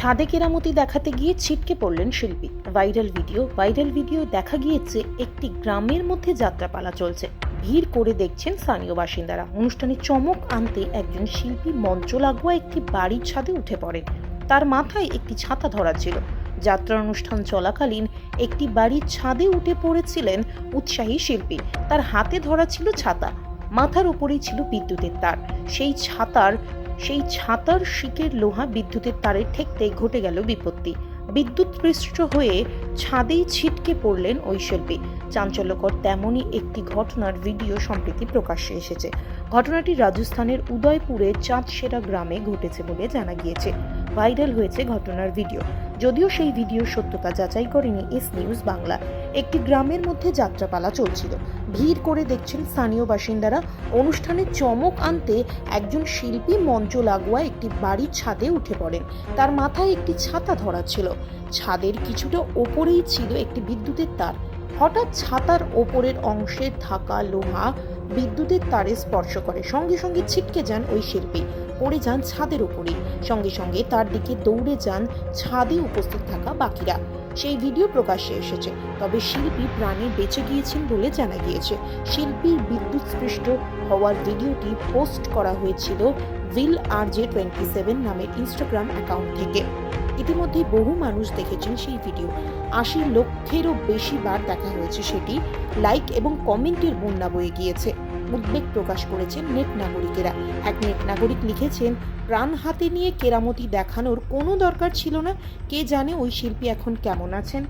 ছাদে কেরামতি দেখাতে গিয়ে ছিটকে পড়লেন শিল্পী। ভাইরাল ভিডিও ভাইরাল ভিডিও দেখা গিয়েছে একটি গ্রামের মধ্যে যাত্রাপালা চলছে। ভিড় করে দেখছেন স্থানীয় বাসিন্দারা। অনুষ্ঠানে চমক আনতে একজন শিল্পী মঞ্চ লাগোয়া একটি বাড়ির ছাদে উঠে পড়েন। তার মাথায় একটি ছাতা ধরা ছিল। যাত্রা অনুষ্ঠান চলাকালীন একটি বাড়ির ছাদে উঠে পড়েছিলেন উৎসাহী শিল্পী। তার হাতে ধরা ছিল ছাতা। মাথার উপরেই ছিল বিদ্যুতের তার। সেই ছাতার সেই ছাতার শিকের লোহা বিদ্যুতের তারে ঠেকতে ঘটে গেল বিপত্তি। বিদ্যুৎ পৃষ্ঠ হয়ে ছাদেই ছিটকে পড়লেন ওই শিল্পী চাঞ্চল্যকর তেমনই একটি ঘটনার ভিডিও সম্প্রতি প্রকাশ্যে এসেছে। ঘটনাটি রাজস্থানের উদয়পুরের চাঁদসেরা গ্রামে ঘটেছে বলে জানা গিয়েছে। ভাইরাল হয়েছে ঘটনার ভিডিও। যদিও সেই ভিডিওর সত্যতা যাচাই করেনি এস নিউজ বাংলা। একটি গ্রামের মধ্যে যাত্রাপালা চলছিল। ভিড় করে দেখছেন স্থানীয় বাসিন্দারা। অনুষ্ঠানে চমক আনতে একজন শিল্পী মঞ্চ লাগোয়া একটি বাড়ির ছাদে উঠে পড়েন। তার মাথায় একটি ছাতা ধরা ছিল। ছাদের কিছুটা ওপরেই ছিল একটি বিদ্যুতের তার। হঠাৎ ছাতার ওপরের অংশে থাকা লোহা বিদ্যুতের তারে স্পর্শ করে। সঙ্গে সঙ্গে ছিটকে যান ওই শিল্পী। পড়ে যান ছাদের ওপরেই সঙ্গে সঙ্গে তার দিকে দৌড়ে যান ছাদে উপস্থিত থাকা বাকিরা। সেই ভিডিও প্রকাশ্যে এসেছে। তবে শিল্পী প্রাণে বেঁচে গিয়েছেন বলে জানা গিয়েছে। শিল্পীর বিদ্যুৎ বিদ্যুৎস্পৃষ্ট হওয়ার ভিডিওটি পোস্ট করা হয়েছিল will R J twenty seven নামের ইনস্টাগ্রাম অ্যাকাউন্ট থেকে। ইতিমধ্যে বহু মানুষ দেখেছেন সেই ভিডিও। আশি লক্ষেরও বেশি বার দেখা হয়েছে সেটি। লাইক এবং কমেন্টের বন্যা বয়ে গিয়েছে। উদ্বেগ প্রকাশ করেছেন নেট নাগরিকেরা। এক নেট নাগরিক লিখেছেন, প্রাণ হাতে নিয়ে কেরামতি দেখানোর কোনো দরকার ছিল না। কে জানে ওই শিল্পী এখন কেমন আছেন?